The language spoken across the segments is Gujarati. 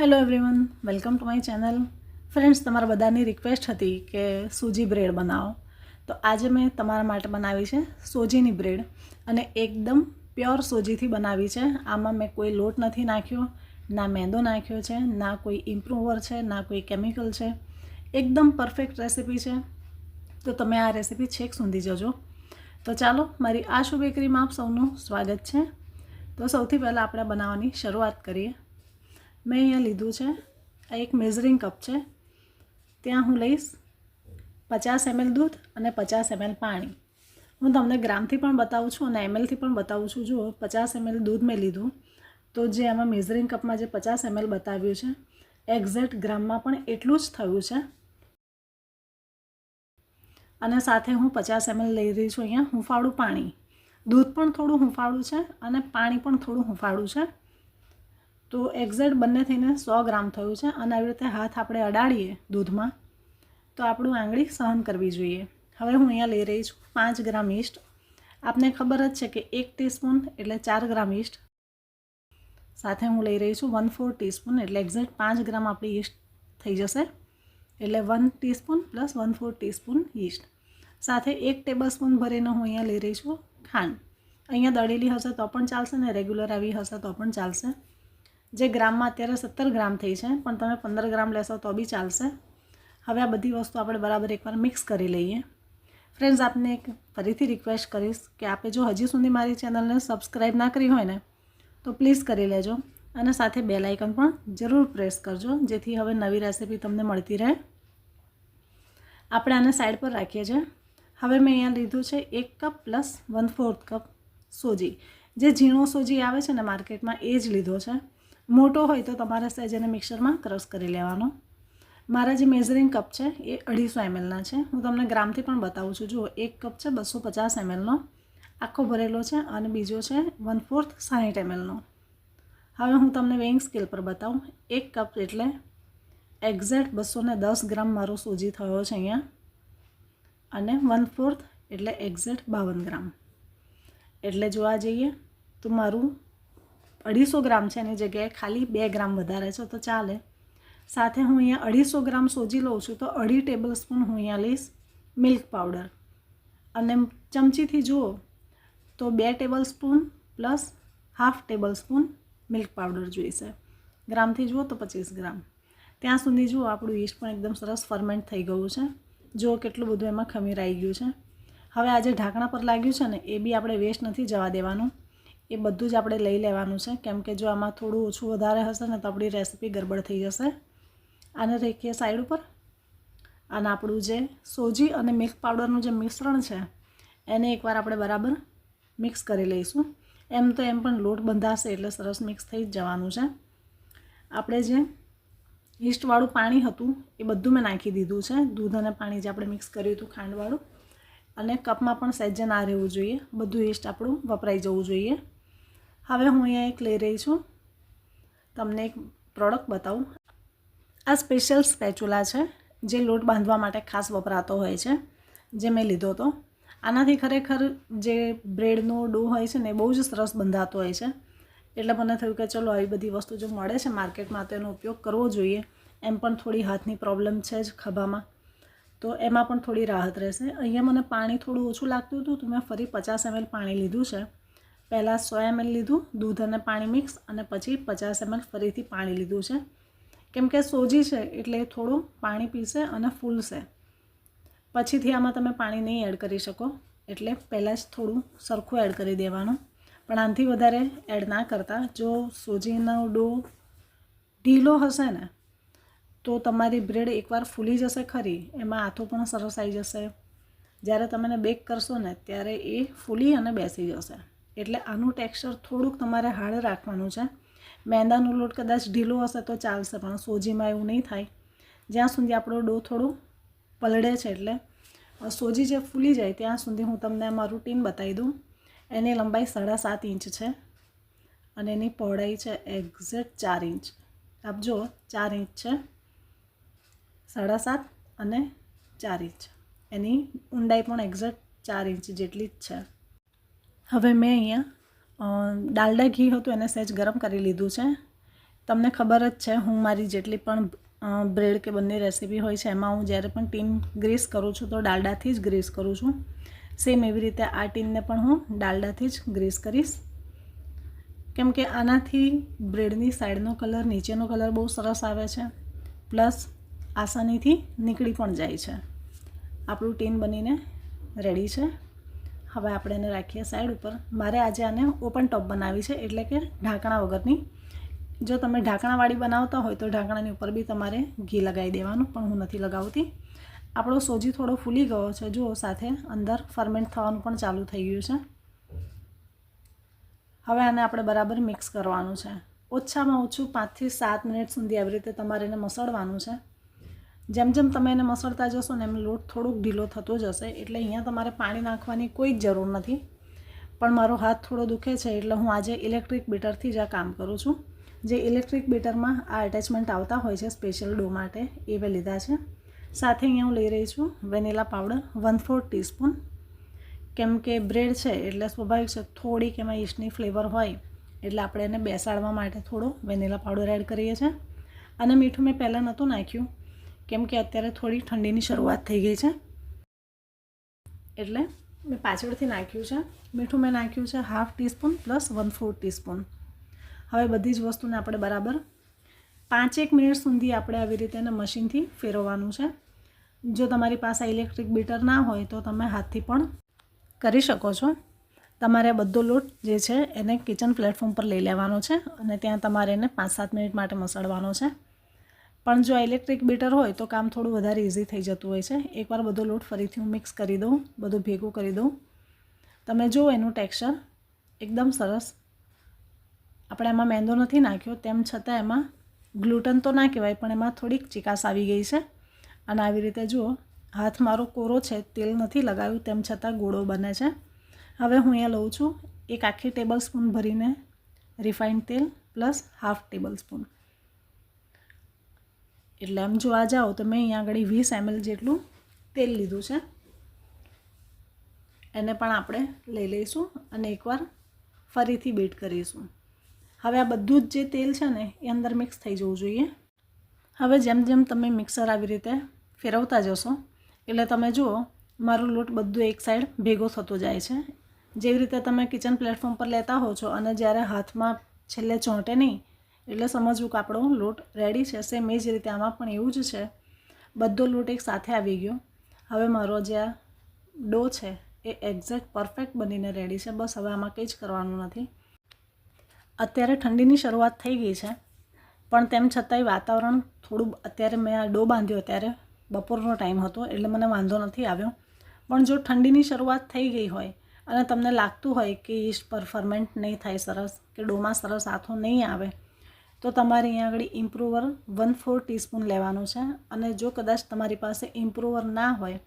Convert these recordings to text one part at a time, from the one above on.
Hello everyone welcome to my channel friends તમારા બધાની રિક્વેસ્ટ હતી કે સૂજી બ્રેડ બનાવો. તો આજે મેં તમારા માટે બનાવી છે સોજીની બ્રેડ અને એકદમ પ્યોર સોજીથી બનાવી છે. આમાં મેં કોઈ લોટ નથી નાખ્યો, ના મેંદો નાખ્યો છે, ના કોઈ ઇમ્પ્રુવર છે, ના કોઈ કેમિકલ છે. એકદમ પરફેક્ટ રેસીપી છે. તો તમે આ રેસીપી છેક સુધી જજો. તો ચાલો, મારી આ બેકરીમાં આપ સૌનું સ્વાગત છે. તો સૌથી પહેલાં આપણે બનાવવાની શરૂઆત કરીએ. મેં અહીંયા લીધું છે. આ એક મેઝરિંગ કપ છે. ત્યાં હું લઈશ પચાસ એમએલ દૂધ અને પચાસ એમએલ પાણી. હું તમને ગ્રામથી પણ બતાવું છું અને એમએલથી પણ બતાવું છું. જુઓ પચાસ એમએલ દૂધ મેં લીધું, તો જે આમાં મેઝરિંગ કપમાં જે પચાસ એમએલ બતાવ્યું છે એક્ઝેક્ટ ગ્રામમાં પણ એટલું જ થયું છે. અને સાથે હું પચાસ એમએલ લઈ રહી છું અહીંયા હુંફાળું પાણી. દૂધ પણ થોડું હુંફાળું છે અને પાણી પણ થોડું હુંફાળું છે. તો એક્ઝેક્ટ બંને થઈને સો ગ્રામ થયું છે અને આવી રીતે હાથ આપણે અડાડીએ દૂધમાં, તો આપણું આંગળી સહન કરવી જોઈએ. હવે હું અહીંયા લઈ રહી છું પાંચ ગ્રામ ઈસ્ટ આપને ખબર જ છે કે એક ટીસ્પૂન એટલે ચાર ગ્રામ ઈસ્ટ સાથે હું લઈ રહી છું વન ફોર ટીસ્પૂન એટલે એક્ઝેક્ટ પાંચ ગ્રામ આપણી ઈસ્ટ થઈ જશે. એટલે one teaspoon plus one four teaspoon yeast સાથે એક ટેબલ સ્પૂન ભરીને હું અહીંયા લઈ રહી છું ખાંડ. અહીંયા દળેલી હશે તો પણ ચાલશે ને રેગ્યુલર આવી હશે તો પણ ચાલશે. જે ગ્રામમાં અત્યારે સત્તર ગ્રામ થઈ છે, પણ તમે પંદર ગ્રામ લેશો તો બી ચાલશે. હવે આ બધી વસ્તુ આપણે બરાબર એકવાર મિક્સ કરી લઈએ. ફ્રેન્ડ્સ, આપને એક ફરીથી રિક્વેસ્ટ કરીશ કે આપે જો હજી સુધી મારી ચેનલને સબસ્ક્રાઈબ ના કરી હોય ને, તો પ્લીઝ કરી લેજો અને સાથે બેલ આઇકન પણ જરૂર પ્રેસ કરજો, જેથી હવે નવી રેસિપી તમને મળતી રહે. આપણે આને સાઈડ પર રાખીએ છીએ. હવે મેં અહીંયા લીધું છે એક cup plus one fourth cup સોજી. જે ઝીણો સોજી આવે છે ને માર્કેટમાં, એ જ લીધો છે. મોટો હોય તો તમારે સહેજ એને મિક્સરમાં ક્રશ કરી લેવાનો. મારા જે મેઝરિંગ કપ છે, એ અઢીસો એમએલના છે. હું તમને ગ્રામથી પણ બતાવું છું. જુઓ, એક કપ છે બસો પચાસ એમએલનો આખો ભરેલો છે અને બીજો છે વન ફોર્થ સાહીઠ એમએલનો હવે હું તમને વેઇંગ સ્કેલ પર બતાવું. એક કપ એટલે એક્ઝેક્ટ બસો ને દસ ગ્રામ મારો સૂજી થયો છે અહીંયા. અને વન ફોર્થ એટલે એક્ઝેક્ટ બાવન ગ્રામ. એટલે જોવા જઈએ તો મારું અઢીસો ગ્રામ છે એની જગ્યાએ ખાલી બે ગ્રામ વધારે છે, તો ચાલે. સાથે હું અહીંયા અઢીસો ગ્રામ સોજી લઉં છું, તો અઢી ટેબલ સ્પૂન હું અહીંયા લઈશ મિલ્ક પાવડર. અને ચમચીથી જુઓ, તો બે tablespoon plus half tablespoon milk powder જોઈશે. ગ્રામથી જુઓ તો પચીસ ગ્રામ. ત્યાં સુધી જુઓ, આપણું ઈસ્ટ પણ એકદમ સરસ ફર્મેન્ટ થઈ ગયું છે. જુઓ કેટલું બધું એમાં ખમીર આવી ગયું છે. હવે આ જે ઢાંકણા પર લાગ્યું છે ને, એ બી આપણે વેસ્ટ નથી જવા દેવાનું. એ બધું જ આપણે લઈ લેવાનું છે. કેમ કે જો આમાં થોડું ઓછું વધારે હશે ને તો આપણી રેસીપી ગરબડ થઈ જશે. આને રેખીએ સાઈડ ઉપર અને આપણું જે સોજી અને મિલ્ક પાવડરનું જે મિશ્રણ છે, એને એકવાર આપણે બરાબર મિક્સ કરી લઈશું. એમ તો એમ પણ લોટ બંધાશે એટલે સરસ મિક્સ થઈ જ જવાનું છે. આપણે જે ઈસ્ટવાળું પાણી હતું એ બધું મેં નાખી દીધું છે. દૂધ અને પાણી જે આપણે મિક્સ કર્યું હતું ખાંડવાળું. અને કપમાં પણ સહેજ ના રહેવું જોઈએ. બધું ઈસ્ટ આપણું વપરાઈ જવું જોઈએ. હવે હું અહીંયા એક લઈ રહી છું. તમને એક પ્રોડક્ટ બતાવું. આ સ્પેશિયલ સ્પેચ્યુલા છે, જે લોટ બાંધવા માટે ખાસ વપરાતો હોય છે, જે મેં લીધો હતો. આનાથી ખરેખર જે બ્રેડનો ડો હોય છે ને બહુ જ સરસ બંધાતો હોય છે. એટલે મને થયું કે ચલો આવી બધી વસ્તુ જો મળે છે માર્કેટમાં, તો એનો ઉપયોગ કરવો જોઈએ. એમ પણ થોડી હાથની પ્રોબ્લેમ છે જ ખભામાં. તો એમાં પણ થોડી રાહત રહેશે. અહીંયા મને પાણી થોડું ઓછું લાગતું હતું, તો મેં ફરી પચાસ એમએલ પાણી લીધું છે. પહેલાં સો એમએલ લીધું, દૂધ અને પાણી મિક્સ અને પછી પચાસ એમએલ ફરીથી પાણી લીધું છે. કેમ કે સોજી છે એટલે થોડું પાણી પીશે અને ફૂલશે. પછીથી આમાં તમે પાણી નહીં એડ કરી શકો, એટલે પહેલાં જ થોડું સરખું એડ કરી દેવાનું. પણ આનાથી વધારે એડ ના કરતા. જો સોજીનો ડો ઢીલો હશે ને, તો તમારી બ્રેડ એકવાર ફૂલી જશે ખરી, એમાં આથો પણ સરસ આવી જશે. જ્યારે તમે બેક કરશો ને, ત્યારે એ ફૂલી અને બેસી જશે. એટલે આનું ટેક્સચર થોડુંક તમારે હાર્ડ રાખવાનું છે. મેંદાનો લોટ કદાચ ઢીલો હશે તો ચાલશે, પણ સોજીમાં એવું નહીં થાય. જ્યાં સુધી આપણો ડો થોડું પલળે છે એટલે સોજી જે ફૂલી જાય ત્યાં સુધી હું તમને આમાં રૂટીન બતાવી દઉં. એની લંબાઈ સાડા સાત ઇંચ છે અને એની પહોળાઈ છે એક્ઝેક્ટ ચાર ઇંચ. આપ જુઓ, ચાર ઇંચ છે, સાડા સાત અને ચાર ઇંચ. એની ઊંડાઈ પણ એક્ઝેક્ટ ચાર ઇંચ જેટલી જ છે. હવે મેં અહીંયા ડાલડા ઘી હતું એને સહેજ ગરમ કરી લીધું છે. તમને ખબર જ છે, હું મારી જેટલી પણ બ્રેડ કે બંને રેસીપી હોય છે, એમાં હું જ્યારે પણ ટીન ગ્રીસ કરું છું તો ડાલડાથી જ ગ્રીસ કરું છું. સેમ એવી રીતે આ ટીનને પણ હું ડાલડાથી જ ગ્રીસ કરીશ. કેમ કે આનાથી બ્રેડની સાઈડનો કલર, નીચેનો કલર બહુ સરસ આવે છે. પ્લસ આસાનીથી નીકળી પણ જાય છે. આપણું ટીન બનીને રેડી છે. હવે આપણે એને રાખીએ સાઈડ ઉપર. મારે આજે આને ઓપન ટોપ બનાવી છે, એટલે કે ઢાંકણા વગરની. જો તમે ઢાંકણાવાળી બનાવતા હોય તો ઢાંકણાની ઉપર બી તમારે ઘી લગાવી દેવાનું, પણ હું નથી લગાવતી. આપણો સોજી થોડો ફૂલી ગયો છે, જુઓ, સાથે અંદર ફર્મેન્ટ થવાનું પણ ચાલુ થઈ ગયું છે. હવે આને આપણે બરાબર મિક્સ કરવાનું છે. ઓછામાં ઓછું પાંચથી સાત મિનિટ સુધી આવી રીતે તમારે એને મસળવાનું છે. જેમ જેમ તમે એને મસળતા જશો ને એમ લોટ થોડુંક ઢીલો થતો જશે, એટલે અહીંયા તમારે પાણી નાખવાની કોઈ જ જરૂર નથી. પણ મારો હાથ થોડો દુખે છે, એટલે હું આજે ઇલેક્ટ્રિક બીટરથી જ આ કામ કરું છું. જે ઇલેક્ટ્રિક બીટરમાં આ એટેચમેન્ટ આવતા હોય છે સ્પેશિયલ ડો માટે, એ મેં લીધા છે. સાથે અહીંયા હું લઈ રહી છું vanilla powder, one four teaspoon. કેમ કે બ્રેડ છે, એટલે સ્વાભાવિક છે, થોડીક એમાં ઈસ્ટની ફ્લેવર હોય, એટલે આપણે એને બેસાડવા માટે થોડો વેનીલા પાવડર એડ કરીએ છીએ. અને મીઠું મેં પહેલાં નહોતું નાખ્યું કેમ કે અત્યારે થોડી ઠંડીની શરૂઆત થઈ ગઈ છે. એટલે મેં પાછળથી નાખ્યું છે. મીઠું મેં નાખ્યું છે half teaspoon plus one four teaspoon હવે બધી જ વસ્તુને આપણે બરાબર પાંચેક મિનિટ સુધી આપણે આવી રીતે એને મશીનથી ફેરવવાનું છે. જો તમારી પાસે ઇલેક્ટ્રિક બીટર ના હોય તો તમે હાથથી પણ કરી શકો છો. તમારે બધો લોટ જે છે એને કિચન પ્લેટફોર્મ પર લઈ લેવાનો છે અને ત્યાં તમારે એને પાંચ સાત મિનિટ માટે મસળવાનો છે. પણ જો ઇલેક્ટ્રિક બીટર હોય તો કામ થોડું વધારે ઇઝી થઈ જતું હોય છે. એકવાર બધો લોટ ફરીથી હું મિક્સ કરી દઉં, બધું ભેગું કરી દઉં. તમે જુઓ એનું ટેક્સચર એકદમ સરસ. આપણે એમાં મેંદો નથી નાખ્યો, તેમ છતાં એમાં ગ્લુટન તો ના કહેવાય, પણ એમાં થોડીક ચિકાસ આવી ગઈ છે. અને આવી રીતે જુઓ, હાથ મારો કોરો છે, તેલ નથી લગાવ્યું, તેમ છતાં ગોળો બને છે. હવે હું અહીંયા લઉં છું એક આખી ટેબલ સ્પૂન ભરીને રિફાઇન્ડ તેલ પ્લસ હાફ ટેબલ સ્પૂન એટલે એમ જોવા જાઓ તો મેં અહીંયા આગળ વીસ એમએલ જેટલું તેલ લીધું છે. એને પણ આપણે લઈ લઈશું અને એકવાર ફરીથી બીટ કરીશું. હવે આ બધું જ જે તેલ છે ને, એ અંદર મિક્સ થઈ જવું જોઈએ. હવે જેમ જેમ તમે મિક્સર આવી રીતે ફેરવતા જશો, એટલે તમે જુઓ, મારું લોટ બધું એક સાઈડ ભેગો થતો જાય છે. જેવી રીતે તમે કિચન પ્લેટફોર્મ પર લેતા હો છો અને જ્યારે હાથમાં છેલ્લે ચોંટે નહીં એટલે સમજવું કે આપણો લોટ રેડી છે સેમ એ જ રીતે આમાં પણ એવું જ છે. બધો લોટ એક સાથે આવી ગયો. હવે મારો જે આ ડો છે, એ એક્ઝેક્ટ પરફેક્ટ બનીને રેડી છે. બસ હવે આમાં કંઈ જ કરવાનું નથી. અત્યારે ઠંડીની શરૂઆત થઈ ગઈ છે, પણ તેમ છતાંય વાતાવરણ થોડું, અત્યારે મેં આ ડો બાંધ્યો ત્યારે બપોરનો ટાઈમ હતો, એટલે મને વાંધો નથી આવ્યો. પણ જો ઠંડીની શરૂઆત થઈ ગઈ હોય અને તમને લાગતું હોય કે ઈસ્ટ પર નહીં થાય સરસ, કે ડોમાં સરસ હાથો નહીં આવે તો તમારે અહીંયા આગળ ઇમ્પ્રુવર વન ફોર ટીસ્પૂન લેવાનું છે અને જો કદાચ તમારી પાસે ઇમ્પ્રુવર ના હોય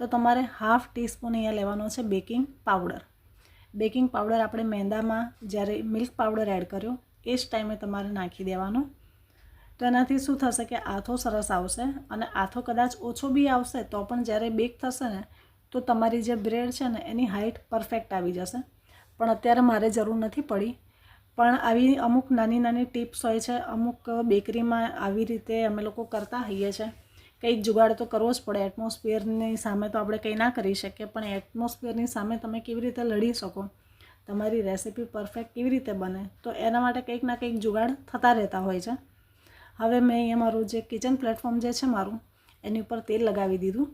તો તમારે હાફ ટીસ્પૂન અહીંયા લેવાનો છે બેકિંગ પાવડર. બેકિંગ પાવડર આપણે મેંદામાં જ્યારે મિલ્ક પાવડર એડ કર્યો, એ જ ટાઈમે તમારે નાખી દેવાનો. તો એનાથી શું થશે કે આથો સરસ આવશે અને આથો કદાચ ઓછો બી આવશે તો પણ જ્યારે બેક થશે ને, તો તમારી જે બ્રેડ છે ને એની હાઇટ પરફેક્ટ આવી જશે. પણ અત્યારે મારે જરૂર નથી પડી પણ આવી અમુક નાની નાની ટિપ્સ હોય છે, અમુક બેકરીમાં આવી રીતે અમે લોકો કરતા હોઈએ છીએ કંઈક જુગાડ તો કરવો જ પડે એટમોસ્ફિયરની સામે તો આપણે કંઈ ના કરી શકીએ, પણ એટમોસ્ફિયરની સામે તમે કેવી રીતે લડી શકો, તમારી રેસિપી પરફેક્ટ કેવી રીતે બને, તો એના માટે કંઈક ના કંઈક જુગાડ થતા રહેતા હોય છે. હવે મેં અહીંયા મારું જે કિચન પ્લેટફોર્મ જે છે મારું, એની ઉપર તેલ લગાવી દીધું.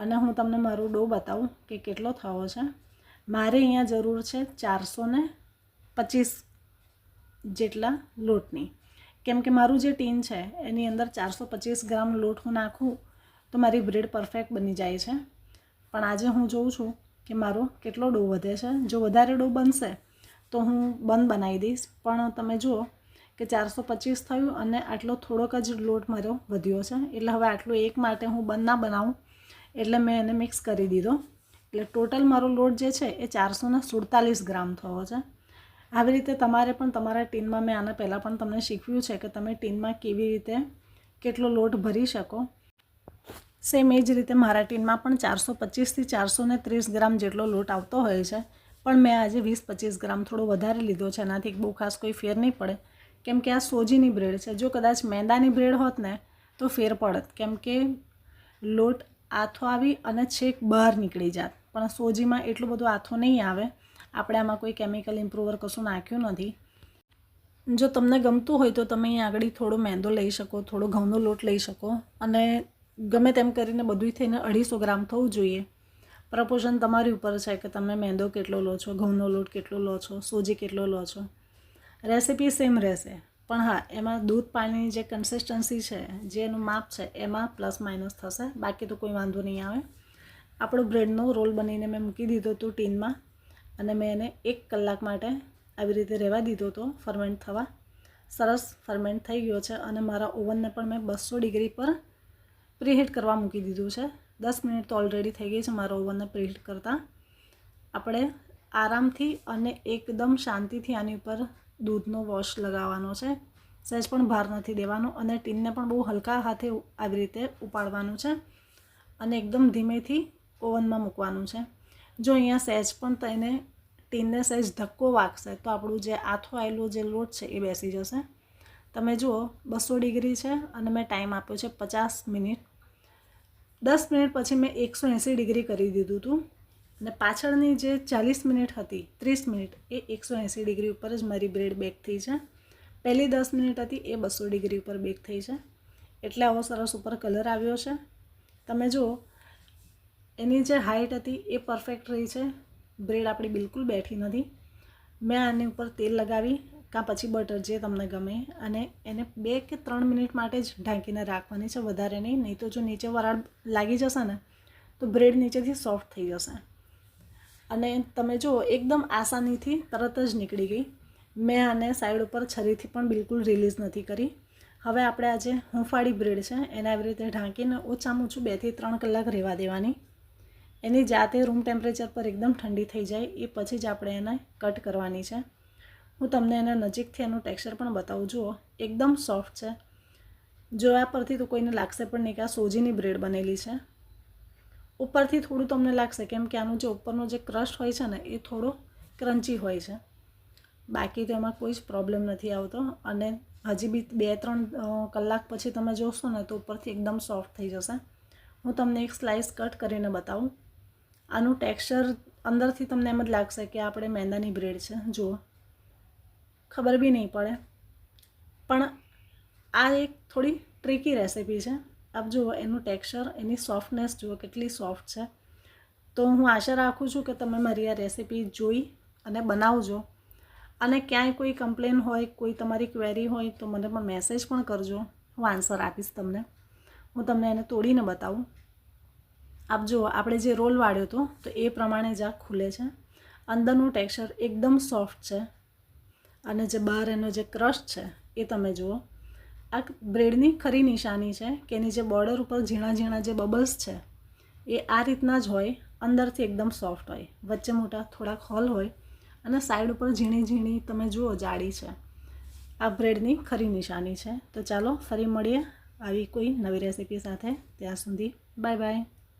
અને હું તમને મારું ડો બતાવું કે કેટલો થયો છે. મારે અહીંયા જરૂર છે ચારસો પચીસ જેટલા લોટની. કેમ કે મારું જે ટીન છે, એની અંદર ચારસો પચીસ ગ્રામ લોટ હું નાખું, તો મારી બ્રેડ પરફેક્ટ બની જાય છે. પણ આજે હું જોઉં છું કે મારો કેટલો ડો વધે છે. જો વધારે ડો બનશે, તો હું બંધ બનાવી દઈશ. પણ તમે જુઓ કે ચારસો પચીસ થયું અને આટલો થોડોક જ લોટ મારો વધ્યો છે. એટલે હવે આટલું એક માટે હું બંધ ના બનાવું. એટલે મેં એને મિક્સ કરી દીધો. એટલે ટોટલ મારો લોટ જે છે, એ ચારસો ને સુડતાલીસ ગ્રામ થયો છે. આવી રીતે તમારે પણ તમારા ટીનમાં મેં આના પહેલાં પણ તમને શીખવ્યું છે કે તમે ટીનમાં કેવી રીતે કેટલો લોટ ભરી શકો. સેમ એ જ રીતે મારા ટીનમાં પણ ચારસો પચીસથી ચારસો ને ત્રીસ ગ્રામ જેટલો લોટ આવતો હોય છે. પણ મેં આજે વીસ પચીસ ગ્રામ થોડો વધારે લીધો છે. એનાથી બહુ ખાસ કોઈ ફેર નહીં પડે. કેમ કે આ સોજીની બ્રેડ છે. જો કદાચ મેંદાની બ્રેડ હોત ને, તો ફેર પડત. કેમ કે લોટ આથો આવી અને છેક બહાર નીકળી જાત. પણ સોજીમાં એટલું બધું આથો નહીં આવે. આપણે આમાં કોઈ કેમિકલ ઇમ્પ્રુવર કશું નાખ્યું નથી. જો તમને ગમતું હોય તો તમે અહીં આગળ થોડો મેંદો લઈ શકો, થોડો ઘઉંનો લોટ લઈ શકો અને ગમે તેમ કરીને બધું થઈને અઢીસો ગ્રામ થવું જોઈએ. પ્રપોઝન તમારી ઉપર છે કે તમે મેંદો કેટલો લો છો, ઘઉંનો લોટ કેટલો લો છો, સોજી કેટલો લો છો. રેસીપી સેમ રહેશે. પણ હા, એમાં દૂધ પાણીની જે કન્સિસ્ટન્સી છે, જે એનું માપ છે, એમાં પ્લસ માઇનસ થશે. બાકી તો કોઈ વાંધો નહીં આવે. આપણો બ્રેડનો રોલ બનીને મેં મૂકી દીધો હતો ટીનમાં. અને મેં એને એક કલાક માટે આવી રીતે રહેવા દીધો હતો ફરમેન્ટ થવા. સરસ ફરમેન્ટ થઈ ગયો છે અને મારા ઓવનને પણ મેં બસો ડિગ્રી પર પ્રીહીટ કરવા મૂકી દીધું છે. દસ મિનિટ તો ઓલરેડી થઈ ગઈ છે મારા ઓવનને પ્રીહીટ કરતાં. આપણે આરામથી અને એકદમ શાંતિથી આની ઉપર દૂધનો વોશ લગાવવાનો છે. સહેજ પણ ભાર નથી દેવાનો અને ટીનને પણ બહુ હલકા હાથે આવી રીતે ઉપાડવાનું છે અને એકદમ ધીમેથી ઓવનમાં મૂકવાનું છે. જો અહીંયા સહેજ પણ તેને ટીનને સહેજ ધક્કો વાગશે, તો આપણું જે આથો આવેલો જે લોટ છે એ બેસી જશે. તમે જુઓ, બસો ડિગ્રી છે અને મેં ટાઈમ આપ્યો છે પચાસ મિનિટ. દસ મિનિટ પછી મેં એકસો એંસી ડિગ્રી કરી દીધું હતું અને પાછળની જે ચાલીસ મિનિટ હતી, ત્રીસ મિનિટ, એ એકસો એંસી ડિગ્રી ઉપર જ મારી બ્રેડ બેક થઈ છે. પહેલી દસ મિનિટ હતી, એ બસો ડિગ્રી ઉપર બેક થઈ છે. એટલે આવો સરસ ઉપર કલર આવ્યો છે. તમે જુઓ એની જે હાઇટ હતી એ પરફેક્ટ રહી છે. બ્રેડ આપણી બિલકુલ બેઠી નથી. મેં આની ઉપર તેલ લગાવી, કાં પછી બટર જે તમને ગમે. અને એને બે કે ત્રણ મિનિટ માટે જ ઢાંકીને રાખવાની છે, વધારે નહીં. નહીં તો જો નીચે વરાળ લાગી જશે ને, તો બ્રેડ નીચેથી સોફ્ટ થઈ જશે. અને તમે જુઓ, એકદમ આસાનીથી તરત જ નીકળી ગઈ. મેં આને સાઈડ ઉપર છરીથી પણ બિલકુલ રિલીઝ નથી કરી. હવે આપણે આજે હુંફાળી બ્રેડ છે, એને આવી રીતે ઢાંકીને ઓછામાં ઓછું બેથી ત્રણ કલાક રહેવા દેવાની. એની જાતે રૂમ ટેમ્પરેચર પર એકદમ ઠંડી થઈ જાય, એ પછી જ આપણે એને કટ કરવાની છે. હું તમને એને નજીકથી એનું ટેક્સચર પણ બતાવું, જુઓ, એકદમ સોફ્ટ છે. જોયા પરથી તો કોઈને લાગશે પણ નહીં કે આ સોજીની બ્રેડ બનેલી છે. ઉપરથી થોડું તમને લાગશે, કેમ કે આનું જે ઉપરનો જે ક્રશ હોય છે ને, એ થોડો ક્રન્ચી હોય છે. બાકી તો એમાં કોઈ જ પ્રોબ્લેમ નથી આવતો અને હજી બી બે ત્રણ કલાક પછી તમે જોશો ને, તો ઉપરથી એકદમ સોફ્ટ થઈ જશે. હું તમને એક સ્લાઇસ કટ કરીને બતાવું. આનું ટેક્સચર અંદરથી તમને એમ જ લાગશે કે આપણે મેંદાની બ્રેડ છે, જુઓ. ખબર બી નહીં પડે. પણ આ એક થોડી ટ્રીકી રેસીપી છે. આપ જુઓ, એનું ટેક્સચર એની સોફ્ટનેસ જુઓ કેટલી સોફ્ટ છે. તો હું આશા રાખું છું કે તમે મારી આ રેસિપી જોઈ અને બનાવજો. અને ક્યાંય કોઈ કમ્પ્લેન હોય, કોઈ તમારી ક્વેરી હોય તો મને પણ મેસેજ પણ કરજો. હું આન્સર આપીશ તમને. હું તમને એને તોડીને બતાવું. આપ જુઓ, આપણે જે રોલ વાળ્યો હતો તો એ પ્રમાણે જ આ ખુલે છે. અંદરનું ટેક્સચર એકદમ સોફ્ટ છે અને જે બહાર એનો જે ક્રશ છે એ તમે જુઓ. આ બ્રેડની ખરી નિશાની છે કે એની જે બોર્ડર ઉપર ઝીણા ઝીણા જે બબલ્સ છે, એ આ રીતના જ હોય, અંદરથી એકદમ સોફ્ટ હોય. વચ્ચે મોટા થોડાક હોલ હોય અને સાઈડ ઉપર ઝીણી ઝીણી તમે જુઓ જાડી છે. આ બ્રેડની ખરી નિશાની છે. તો ચાલો ફરી મળીએ આવી કોઈ નવી રેસીપી સાથે. ત્યાં સુધી બાય બાય.